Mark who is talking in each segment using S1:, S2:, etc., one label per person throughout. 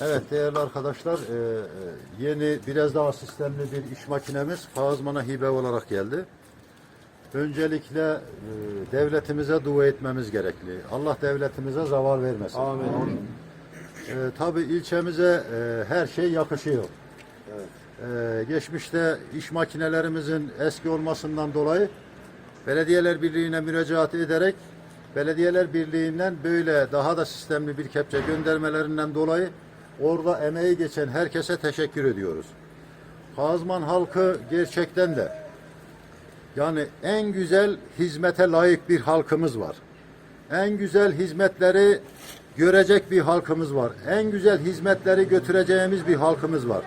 S1: Evet değerli arkadaşlar, e, e, yeni biraz daha sistemli bir iş makinemiz Kağızman'a hibe olarak geldi. Öncelikle e, devletimize dua etmemiz gerekli. Allah devletimize zavar vermesin.
S2: Amin.
S1: E, tabii ilçemize e, her şey yakışıyor. E, geçmişte iş makinelerimizin eski olmasından dolayı Belediyeler Birliği'ne müracaat ederek Belediyeler Birliği'nden böyle daha da sistemli bir kepçe göndermelerinden dolayı orada emeği geçen herkese teşekkür ediyoruz. Kazman halkı gerçekten de yani en güzel hizmete layık bir halkımız var. En güzel hizmetleri görecek bir halkımız var. En güzel hizmetleri götüreceğimiz bir halkımız var.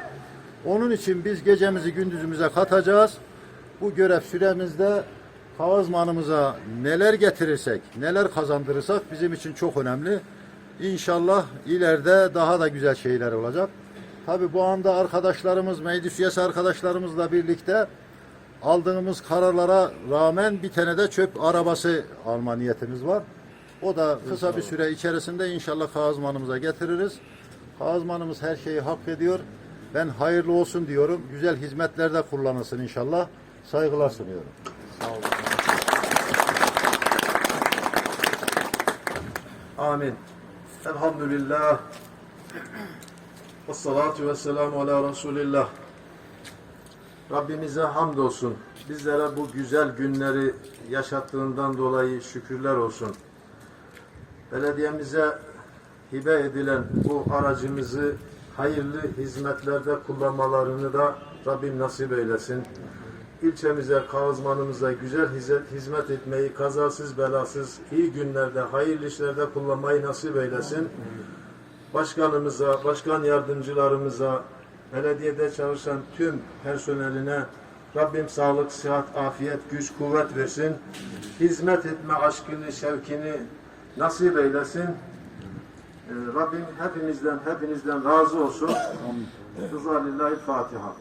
S1: Onun için biz gecemizi gündüzümüze katacağız. Bu görev süremizde Kağızmanımıza neler getirirsek, neler kazandırırsak bizim için çok önemli. İnşallah ileride daha da güzel şeyler olacak. Tabi bu anda arkadaşlarımız, meclis üyesi arkadaşlarımızla birlikte aldığımız kararlara rağmen bir tane de çöp arabası alma niyetimiz var. O da kısa bir süre içerisinde inşallah Kağızmanımıza getiririz. Kağızmanımız her şeyi hak ediyor. Ben hayırlı olsun diyorum. Güzel hizmetlerde kullanılsın inşallah. Saygılar sunuyorum.
S2: Amin. Elhamdülillah. Ve salatu ve selamu ala Resulillah. Rabbimize hamdolsun. Bizlere bu güzel günleri yaşattığından dolayı şükürler olsun. Belediyemize hibe edilen bu aracımızı hayırlı hizmetlerde kullanmalarını da Rabbim nasip eylesin. İlçemize, Kağızmanımıza güzel hizmet etmeyi kazasız belasız iyi günlerde, hayırlı işlerde kullanmayı nasip eylesin. Başkanımıza, başkan yardımcılarımıza, belediyede çalışan tüm personeline Rabbim sağlık, sıhhat, afiyet, güç, kuvvet versin. Hizmet etme aşkını, şevkini nasip eylesin. Ee, Rabbim hepimizden, hepinizden razı olsun. Rıza lillahi Fatiha.